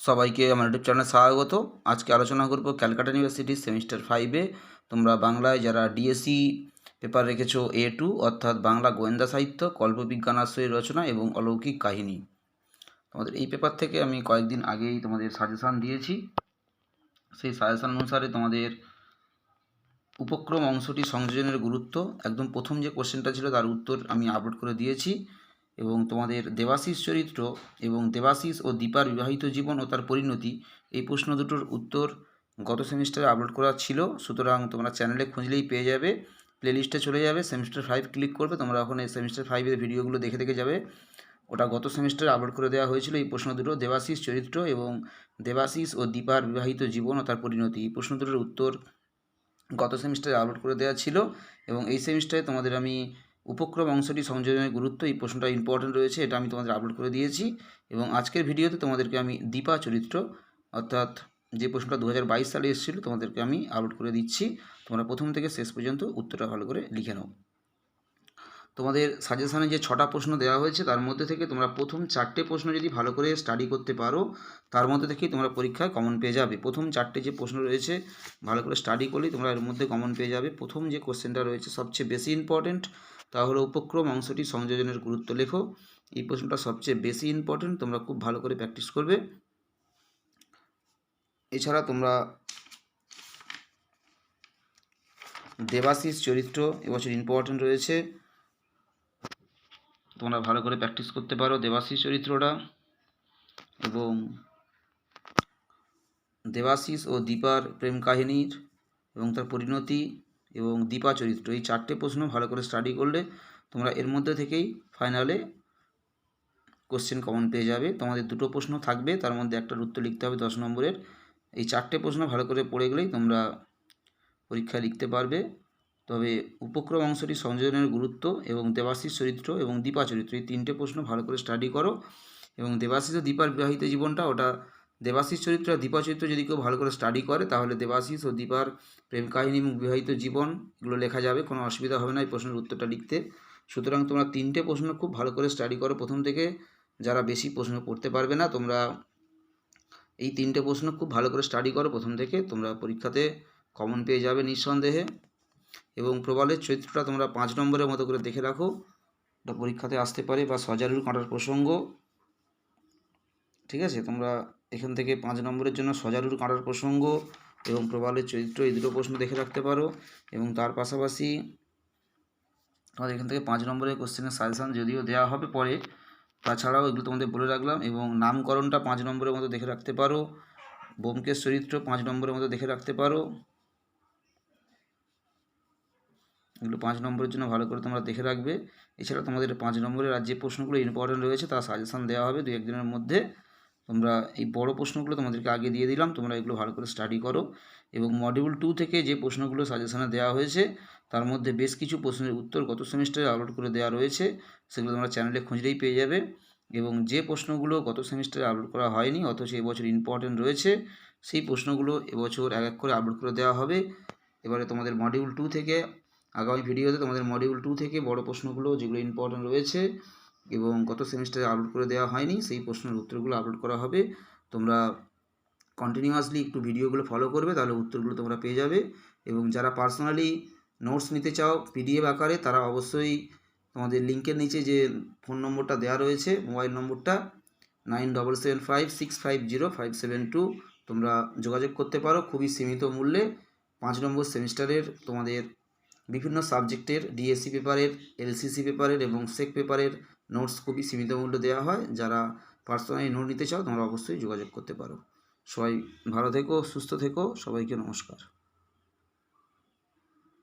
সবাইকে আমার ইউটিউব চ্যানেলে স্বাগত। আজকে আলোচনা করব ক্যালকাটা ইউনিভার্সিটির সেমিস্টার ফাইভে তোমরা বাংলায় যারা ডিএসসি পেপার রেখেছো এ টু অর্থাৎ বাংলা গোয়েন্দা সাহিত্য, কল্পবিজ্ঞান আশ্রয়ের রচনা এবং অলৌকিক কাহিনী। তোমাদের এই পেপার থেকে আমি কয়েকদিন আগেই তোমাদের সাজেশান দিয়েছি। সেই সাজেশান অনুসারে তোমাদের উপক্রম অংশটি সংযোজনের গুরুত্ব। একদম প্রথম যে কোশ্চেনটা ছিল তার উত্তর আমি আপলোড করে দিয়েছি। এবং তোমাদের দেবাশিস চরিত্র এবং দেবাশিস ও দীপার বিবাহিত জীবন ও তার পরিণতি এই প্রশ্ন দুটোর উত্তর গত সেমিস্টারে আপলোড করা ছিল। সুতরাং তোমরা চ্যানেলে খুঁজলেই পেয়ে যাবে। প্লেলিস্টে চলে যাবে। সেমিস্টার ফাইভ ক্লিক করবে। তোমরা ওখানে সেমিস্টার ফাইভের ভিডিওগুলো দেখে দেখে যাবে। ওটা গত সেমিস্টারে আপলোড করে দেওয়া হয়েছিল এই প্রশ্ন দুটো, দেবাশিস চরিত্র এবং দেবাশিস ও দীপার বিবাহিত জীবন ও তার পরিণতি। এই প্রশ্ন দুটোর উত্তর গত সেমিস্টারে আপলোড করে দেওয়া ছিল এবং এই সেমিস্টারে তোমাদের আমি উপক্রম অংশটি সংযোজনের গুরুত্ব, এই প্রশ্নটা ইম্পর্টেন্ট রয়েছে, এটা আমি তোমাদের আপলোড করে দিয়েছি। এবং আজকের ভিডিওতে তোমাদেরকে আমি দীপা চরিত্র, অর্থাৎ যে প্রশ্নটা দু হাজার বাইশ সালে এসেছিল, তোমাদেরকে আমি আপলোড করে দিচ্ছি। তোমরা প্রথম থেকে শেষ পর্যন্ত উত্তরটা ভালো করে লিখে নাও। তোমাদের সাজেশানে যে ছটা প্রশ্ন দেওয়া হয়েছে, তার মধ্যে থেকে তোমরা প্রথম চারটে প্রশ্ন যদি ভালো করে স্টাডি করতে পারো, তার মধ্যে থেকেই তোমরা পরীক্ষায় কমন পেয়ে যাবে। প্রথম চারটে যে প্রশ্ন রয়েছে, ভালো করে স্টাডি করলেই তোমরা এর মধ্যে কমন পেয়ে যাবে। প্রথম যে কোশ্চেনটা রয়েছে সবচেয়ে বেশি ইম্পর্টেন্ট তা হলো উপক্রম অংশটি সংযোজনের গুরুত্ব লেখো। এই প্রশ্নটা সবচেয়ে বেশি ইম্পর্টেন্ট তোমরা খুব ভালো করে প্র্যাকটিস করবে। এছাড়া তোমরা দেবাশিস চরিত্র এবছর ইম্পর্টেন্ট রয়েছে। তোমরা ভালো করে প্র্যাকটিস করতে পারো দেবাশিস চরিত্রটা এবং দেবাশিস ও দীপার প্রেম কাহিনীর এবং তার পরিণতি এবং দীপা চরিত্র। এই চারটে প্রশ্ন ভালো করে স্টাডি করলে তোমরা এর মধ্যে থেকেই ফাইনালে কোশ্চেন কমন পেয়ে যাবে। তোমাদের দুটো প্রশ্ন থাকবে, তার মধ্যে একটা উত্তর লিখতে হবে দশ নম্বরের। এই চারটে প্রশ্ন ভালো করে পড়ে গেলেই তোমরা পরীক্ষায় লিখতে পারবে। তবে উপক্রম অংশটি সংযোজনের গুরুত্ব এবং দেবাশিস চরিত্র এবং দীপা চরিত্র। এই তিনটে প্রশ্ন ভালো করে স্টাডি করো এবং দেবাশিস ও দীপার বিবাহিত জীবনটা, ওটা দেবাশিস চরিত্র আর দীপা চরিত্র যদি কেউ ভালো করে স্টাডি করে, তাহলে দেবাশিস ও দীপার প্রেম কাহিনী এবং বিবাহিত জীবন এগুলো লেখা যাবে, কোনো অসুবিধা হবে না এই প্রশ্নের উত্তরটা লিখতে। সুতরাং তোমরা তিনটে প্রশ্ন খুব ভালো করে স্টাডি করো প্রথম থেকে, যারা বেশি প্রশ্ন পড়তে পারবে না, তোমরা এই তিনটে প্রশ্ন খুব ভালো করে স্টাডি করো প্রথম থেকে, তোমরা পরীক্ষাতে কমন পেয়ে যাবে নিঃসন্দেহে। এবং প্রবালের চরিত্রটা তোমরা পাঁচ নম্বরের মতো করে দেখে রাখো। ওটা পরীক্ষাতে আসতে পারে বা সজারুর কাঁটার প্রসঙ্গ। ঠিক আছে? তোমরা এখান থেকে পাঁচ নম্বরের জন্য সজারুর কাঁটার প্রসঙ্গ এবং প্রবালের চরিত্র এই দুটো প্রশ্ন দেখে রাখতে পারো। এবং তার পাশাপাশি তোমাদের এখান থেকে পাঁচ নম্বরের কোশ্চেনের সাজেশান যদিও দেওয়া হবে পরে, তাছাড়াও এগুলো তোমাদের বলে রাখলাম এবং নামকরণটা পাঁচ নম্বরের মতো দেখে রাখতে পারো। বোমকেশ চরিত্র পাঁচ নম্বরের মতো দেখে রাখতে পারো। এগুলো পাঁচ নম্বরের জন্য ভালো করে তোমরা দেখে রাখবে। এছাড়া তোমাদের পাঁচ নম্বরের আর যে প্রশ্নগুলো ইম্পর্টেন্ট রয়েছে, তার সাজেশান দেওয়া হবে দু একদিনের মধ্যে। তোমরা এই বড় প্রশ্নগুলো তোমাদেরকে আগে দিয়ে দিলাম, তোমরা এগুলো ভালো করে স্টাডি করো। এবং মডিউল টু থেকে যে প্রশ্নগুলো সাজেশানে দেওয়া হয়েছে, তার মধ্যে বেশ কিছু প্রশ্নের উত্তর গত সেমিস্টারে আপলোড করে দেওয়া রয়েছে, সেগুলো তোমরা চ্যানেলে খুঁজলেই পেয়ে যাবে। এবং যে প্রশ্নগুলো গত সেমিস্টারে আপলোড করা হয়নি, অথচ এবছর ইম্পর্টেন্ট রয়েছে, সেই প্রশ্নগুলো এবছর এক এক করে আপলোড করে দেওয়া হবে। এবারে তোমাদের মডিউল টু থেকে আগামী ভিডিওতে তোমাদের মডিউল টু থেকে বড় প্রশ্নগুলো, যেগুলো ইম্পর্টেন্ট রয়েছে এবং গত সেমিস্টারে আপলোড করে দেওয়া হয়নি, সেই প্রশ্নের উত্তরগুলো আপলোড করা হবে। তোমরা কন্টিনিউয়াসলি একটু ভিডিওগুলো ফলো করবে, তাহলে উত্তরগুলো তোমরা পেয়ে যাবে। এবং যারা পার্সোনালি নোটস নিতে চাও পিডিএফ আকারে, তারা অবশ্যই তোমাদের লিঙ্কের নিচে যে ফোন নম্বরটা দেওয়া রয়েছে মোবাইল নম্বরটা nine double seven five six five zero five seven two তোমরা যোগাযোগ করতে পারো। খুবই সীমিত মূল্যে পাঁচ নম্বর সেমিস্টারের তোমাদের বিভিন্ন সাবজেক্টের ডিএসসি পেপারের এলসিসি পেপারের এবং সেক পেপারের নোটস খুবই সীমিত মূল্য দেওয়া হয়। যারা পার্সোনালি নোট নিতে চাও, তোমরা অবশ্যই যোগাযোগ করতে পারো। সবাই ভালো থেকো, সুস্থ থেকো। সবাইকে নমস্কার।